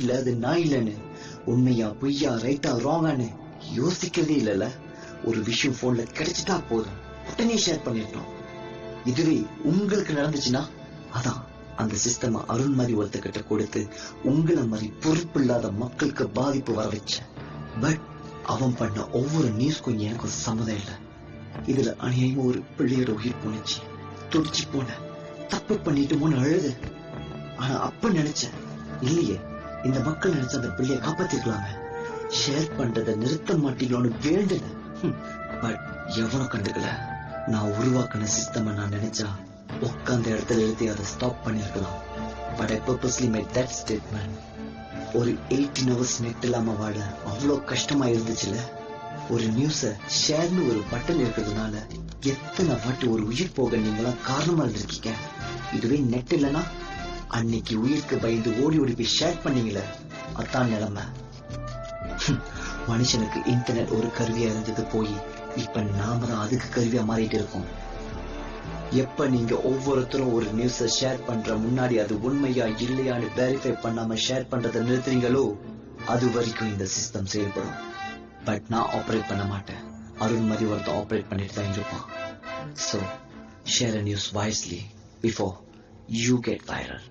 இல்ல அது நான் இல்லைன்னு உண்மையா பொய்யா ரைட்டா ராங்கான்னு யோசிக்கிறதே இல்லைல்ல. ஒரு விஷயம் போன்ல கிடைச்சிட்டா போதும். உடனே ஷேர் பண்ணிட்டோம் இதுவே உங்களுக்கு நடந்துச்சுன்னா அதான் அந்த சிஸ்டம் அருண் மாதிரி ஒருத்தக்கிட்ட கொடுத்து உங்களை மாதிரி பொறுப்பு இல்லாத மக்களுக்கு பாதிப்பு வர வச்சேன். பட் அவன் பண்ண ஒவ்வொரு நியூஸ்க்கும் எனக்கும் சம்மதம் இல்லை. இதுல அநியாயமா ஒரு பிள்ளையோட உயிர் போனுச்சு துடிச்சு போன. தப்பு பண்ணிட்டோமோன்னு அழுது. ஆனா அப்ப நினைச்சேன் இல்லையே இந்த மக்கள் நினைச்ச அந்த பிள்ளைய காப்பாத்திருக்கலாங்க ஷேர் பண்றதை நிறுத்த மாட்டீங்களோன்னு வேண்டுனேன். பட் எவனும் கண்டுக்கல. நான் உருவாக்கின சிஸ்டம் நான் நினைச்சா உட்காந்த இடத்துல எழுதி அதை ஸ்டாப் பண்ணிருக்கலாம் but I purposely made that statement ஒரு எயிட்டீன் ஹவர்ஸ் நெட் இல்லாம வாழ அவ்வளோ கஷ்டமா இருந்துச்சுல? ஒரு நியூஸ ஷேர்னு ஒரு பட்டன் இருக்கிறதுனால எத்தனை வாட்டி ஒரு உயிர் போக நீங்களாம் காரணமா இருந்திருக்கீங்க? இதுவே நெட் இல்லைன்னா அன்னைக்கு உயிருக்கு பயந்து ஓடி ஓடி போய் ஷேர் பண்ணீங்களே? அதான் நிலைமை. மனுஷனுக்கு இன்டர்நெட் ஒரு கருவியா இருந்தது போய் இப்ப நாம தான் அதுக்கு கருவியா மாறிட்டு இருக்கோம். எப்ப நீங்க ஒவ்வொருத்தரும் ஒரு நியூஸ ஷேர் பண்ற முன்னாடி அது உண்மையா இல்லையான்னு வெரிஃபை பண்ணாம ஷேர் பண்றதை நிறுத்துறீங்களோ அது வரைக்கும் இந்த சிஸ்டம் செயல்படும். பட் நான் ஆபரேட் பண்ண மாட்டேன். அருண் மாதிரி ஒருத்தன் ஆபரேட் பண்ணிட்டு தான் இருப்பான். So share news wisely before you get viral.